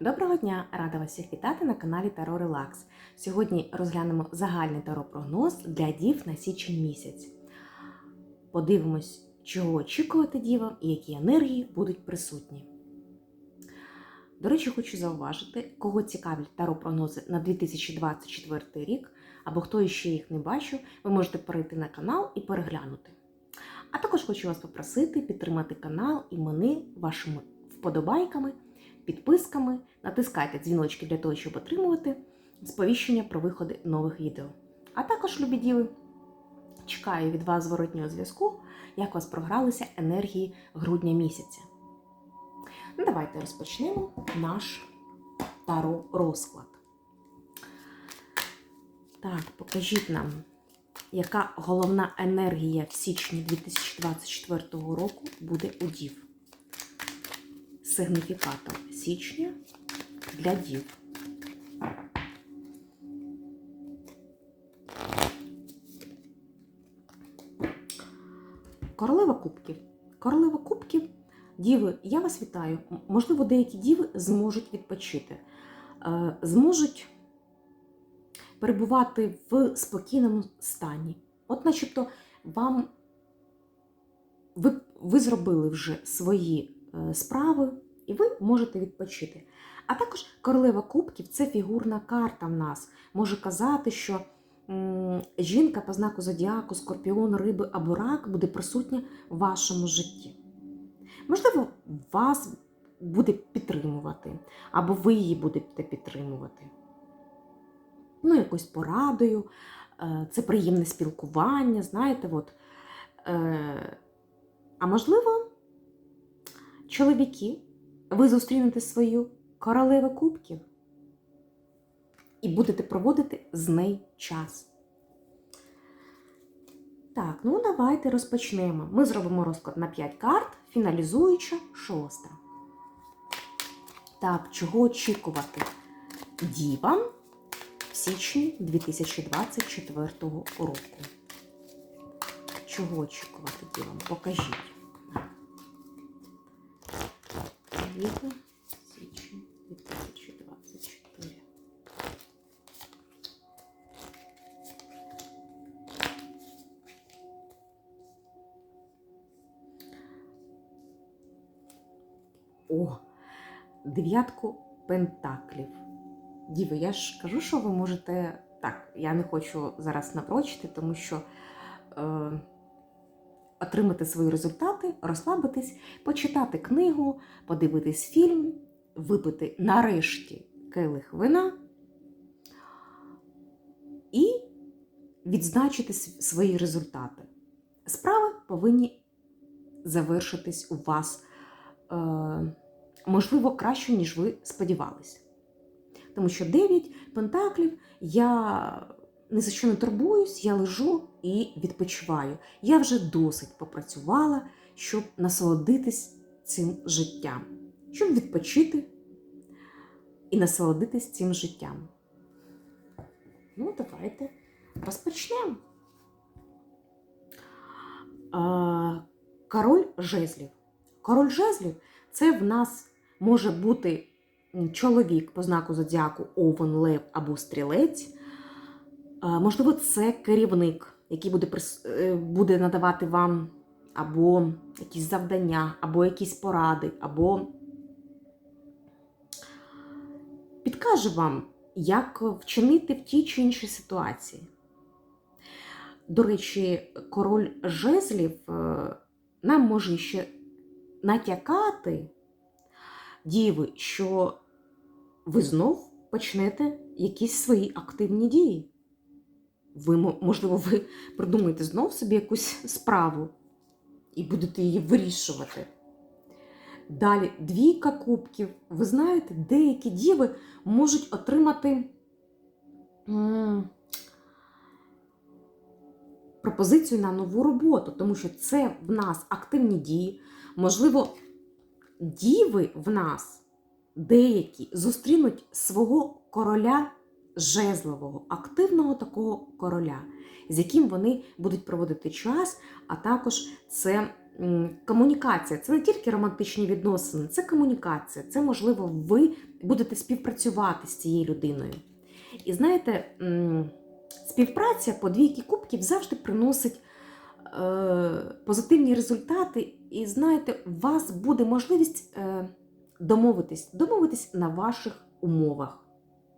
Доброго дня! Рада вас всіх вітати на каналі Таро Релакс. Сьогодні розглянемо загальний таро-прогноз для дів на січень місяць. Подивимось, чого очікувати дівам і які енергії будуть присутні. До речі, хочу зауважити, кого цікавлять таро-прогнози на 2024 рік, або хто іще їх не бачив, ви можете перейти на канал і переглянути. А також хочу вас попросити підтримати канал і мене вашими вподобайками, підписками, натискайте дзвіночки для того, щоб отримувати сповіщення про виходи нових відео. А також, любі діви, чекаю від вас зворотнього зв'язку, як вас програлися енергії грудня місяця. Ну, давайте розпочнемо наш таро розклад. Так, покажіть нам, яка головна енергія в січні 2024 року буде у дів. Сигніфікатор січня для дів. Королева кубків. Королева кубків. Діви, я вас вітаю. Можливо, деякі діви зможуть відпочити, е, зможуть перебувати в спокійному стані. От, начебто, вам ви, ви зробили вже свої е, справи, і ви можете відпочити. А також королева кубків це фігурна карта в нас. Може казати, що жінка по знаку зодіаку, скорпіон, риби або рак буде присутня в вашому житті. Можливо, вас буде підтримувати, або ви її будете підтримувати. Ну, якось порадою, е, це приємне спілкування, знаєте, от. Е, А можливо, чоловіки, ви зустрінете свою королеву кубків і будете проводити з нею час. Так, ну давайте розпочнемо. Ми зробимо розклад на 5 карт, фіналізуюча шоста. Так, чого очікувати дівам в січні 2024 року? Чого очікувати дівам? Покажіть. Діви, січень 2024. О, дев'ятку пентаклів. Діви, я ж кажу, що ви можете. Так, я не хочу зараз напрочити, тому що е, отримати свої результати, розслабитись, почитати книгу, подивитись фільм, випити нарешті келих вина і відзначити свої результати. Справи повинні завершитись у вас, е, можливо, краще, ніж ви сподівалися. Тому що 9 пентаклів я ні за що не турбуюсь, я лежу і відпочиваю. Я вже досить попрацювала, щоб насолодитись цим життям, щоб відпочити і насолодитись цим життям. Ну, давайте розпочнемо. Король жезлів. Король жезлів це в нас може бути чоловік по знаку зодіаку Овен, Лев або Стрілець. А, Можливо, це керівник, який буде, е, буде надавати вам або якісь завдання, або якісь поради, або підкаже вам, як вчинити в тій чи іншій ситуації. До речі, король жезлів е, нам може ще натякати, діви, що ви знов почнете якісь свої активні дії. Ви, можливо, ви придумаєте знов собі якусь справу і будете її вирішувати. Далі, двійка кубків. Ви знаєте, деякі діви можуть отримати пропозицію на нову роботу, тому що це в нас активні дії. Можливо, діви в нас деякі зустрінуть свого короля жезлового, активного такого короля, з яким вони будуть проводити час, а також це комунікація. Це не тільки романтичні відносини, це комунікація. Це, можливо, ви будете співпрацювати з цією людиною. І знаєте, співпраця по двійки кубків завжди приносить е, позитивні результати. І знаєте, у вас буде можливість е, домовитись, домовитись на ваших умовах.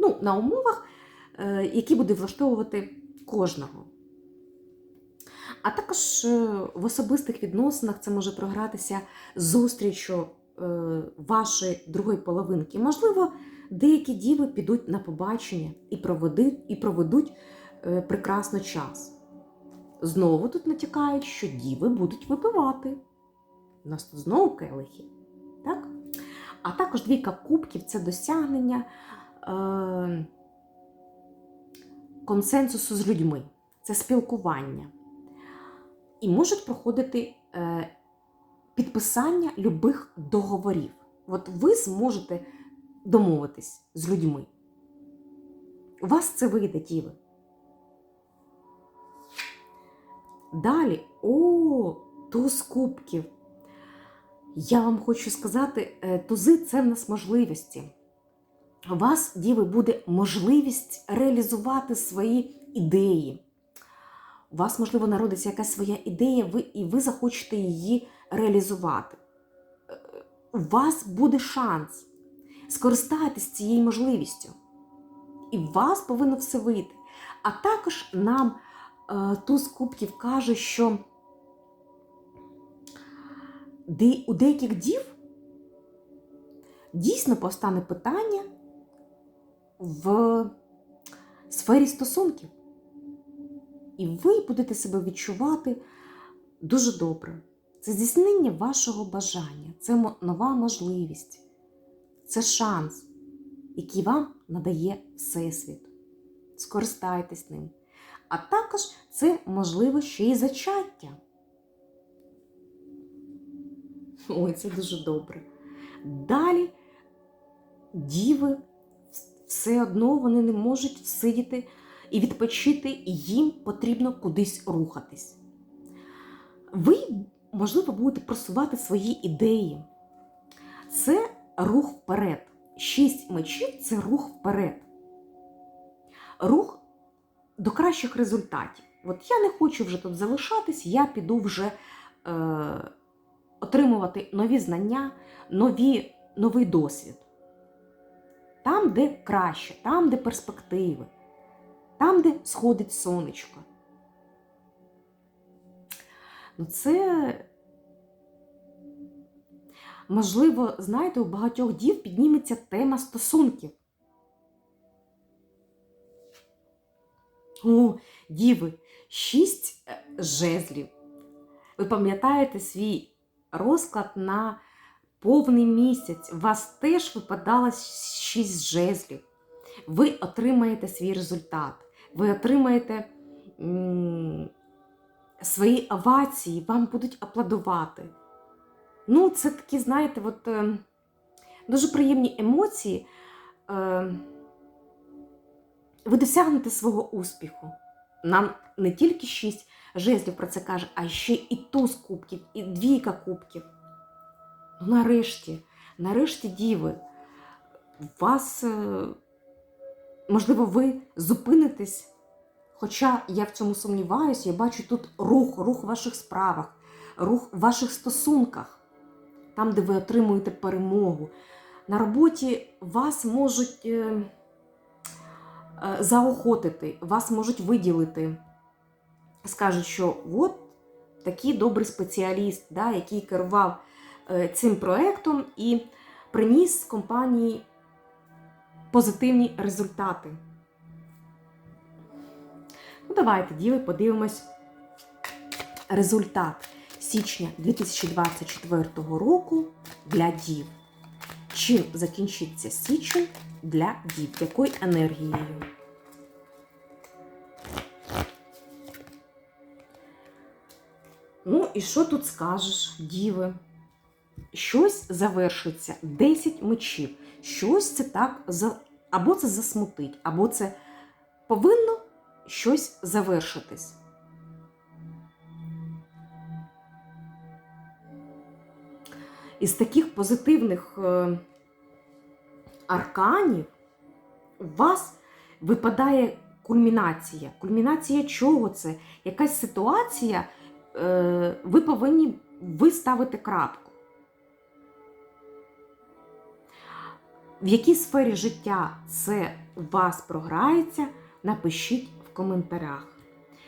Ну, на умовах, е, які буде влаштовувати кожного. А також е, в особистих відносинах це може програтися зустрічю е, вашої другої половинки. Можливо, деякі діви підуть на побачення і проведуть, і проведуть прекрасно час. Знову тут натякають, що діви будуть випивати. У нас тут знову келихи. Так? А також двійка кубків це досягнення е, консенсусу з людьми, це спілкування. І можуть проходити е, підписання любих договорів. От ви зможете домовитись з людьми. У вас це вийде, діви. Далі, о, туз кубків. Я вам хочу сказати, е, тузи це в нас можливості. У вас, діви, буде можливість реалізувати свої ідеї. У вас, можливо, народиться якась своя ідея, ви, і ви захочете її реалізувати. Е, У вас буде шанс. Скористайтесь цією можливістю. І у вас повинно все вийти. А також нам е, туз кубків каже, що у деяких дів дійсно постане питання в сфері стосунків. І ви будете себе відчувати дуже добре. Це здійснення вашого бажання, це нова можливість, це шанс, який вам надає Всесвіт. Скористайтесь ним. А також це можливо ще й зачаття. Ой, це дуже добре. Далі діви все одно вони не можуть сидіти і відпочити, і їм потрібно кудись рухатись. Ви, можливо, будете просувати свої ідеї. Це рух вперед. Шість мечів це рух вперед. Рух до кращих результатів. От я не хочу вже тут залишатись, я піду вже е, отримувати нові знання, нові, новий досвід. Там, де краще, там, де перспективи, там, де сходить сонечко. Ну, це, можливо, знаєте, у багатьох дів підніметься тема стосунків. О, діви, шість е, жезлів. Ви пам'ятаєте свій розклад на повний місяць. У вас теж випадало шість жезлів. Ви отримаєте свій результат. Ви отримаєте свої овації, вам будуть аплодувати. Ну, це такі, знаєте, от, е, дуже приємні емоції. Е, ви досягнете свого успіху. Нам не тільки шість жезлів про це каже, а ще і туз кубків, і двійка кубків. Нарешті, нарешті, діви, вас, е, можливо, ви зупинитесь. Хоча я в цьому сумніваюся, я бачу тут рух, рух в ваших справах, рух в ваших стосунках, там, де ви отримуєте перемогу. На роботі вас можуть е, е, заохотити, вас можуть виділити. Скажуть, що от такий добрий спеціаліст, да, який керував цим проектом і приніс компанії позитивні результати. Ну, давайте, діви, подивимось результат січня 2024 року для дів. Чим закінчиться січень для дів? Якою енергією? Ну, і що тут скажеш, діви? Щось завершиться, 10 мечів. Щось це так за... або це засмутить, або це повинно щось завершитись. із таких позитивних е, арканів у вас випадає кульмінація. Кульмінація чого це? Якась ситуація, е, ви повинні виставити крапку. В якій сфері життя це у вас програється, напишіть в коментарях.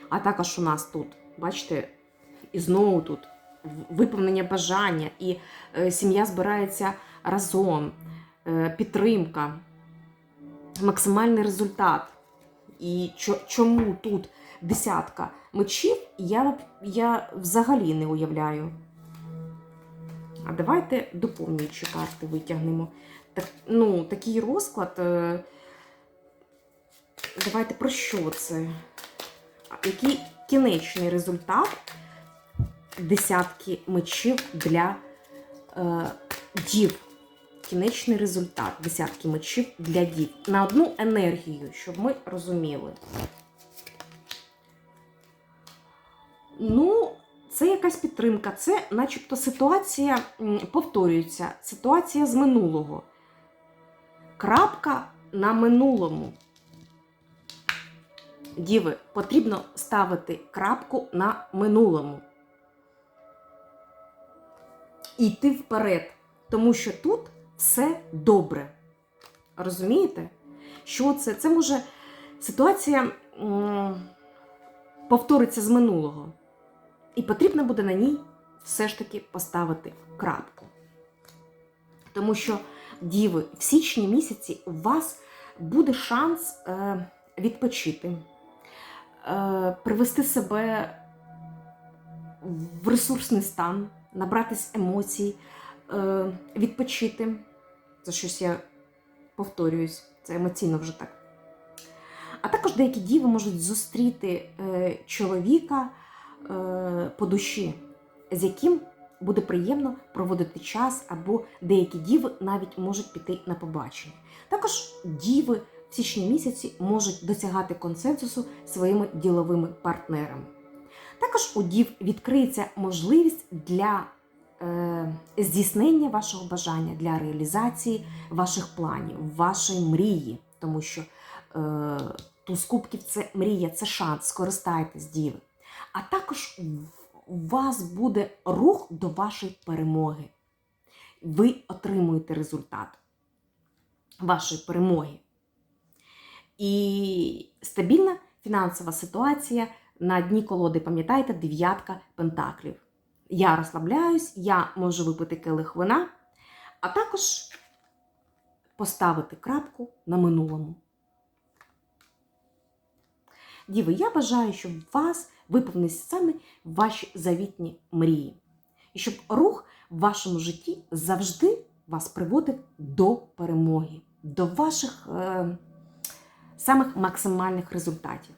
А також у нас тут, бачите, і знову тут виповнення бажання, і е, сім'я збирається разом, е, підтримка, максимальний результат. І чо- чому тут десятка мечів, я, я взагалі не уявляю. А давайте доповнюючі карти витягнемо. Так, ну, такий розклад. е, Давайте про що це? Який кінечний результат десятки мечів для е, дів? Кінечний результат десятки мечів для дів. На одну енергію, щоб ми розуміли. Ну, це якась підтримка, це начебто ситуація повторюється, ситуація з минулого. Крапка на минулому. Діви, потрібно ставити крапку на минулому. І йти вперед, тому що тут все добре. Розумієте? Що це? Це може ситуація повториться з минулого. І потрібно буде на ній все ж таки поставити крапку. Тому що, діви, в січні місяці у вас буде шанс е, відпочити, е, привести себе в ресурсний стан, набратись емоцій, е, відпочити. За щось я повторююсь, це емоційно вже так. А також деякі діви можуть зустріти чоловіка по душі, з яким буде приємно проводити час, або деякі діви навіть можуть піти на побачення. Також діви в січні місяці можуть досягати консенсусу своїми діловими партнерами. Також у дів відкриється можливість для е, здійснення вашого бажання, для реалізації ваших планів, вашої мрії, тому що е, туз кубків це мрія, це шанс, скористайтесь, діви. А також у вас буде рух до вашої перемоги. Ви отримуєте результат вашої перемоги. І стабільна фінансова ситуація на дні колоди, пам'ятаєте, дев'ятка пентаклів. Я розслабляюсь, я можу випити келих вина, а також поставити крапку на минулому. Діви, я бажаю, щоб вас виповнилися саме ваші завітні мрії. І щоб рух в вашому житті завжди вас приводив до перемоги, до ваших е, самих максимальних результатів.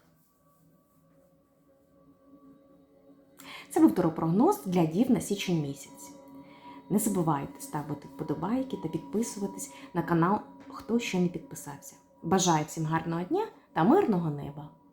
Це був прогноз для дів на січень місяць. Не забувайте ставити вподобайки та підписуватись на канал, хто ще не підписався. Бажаю всім гарного дня та мирного неба!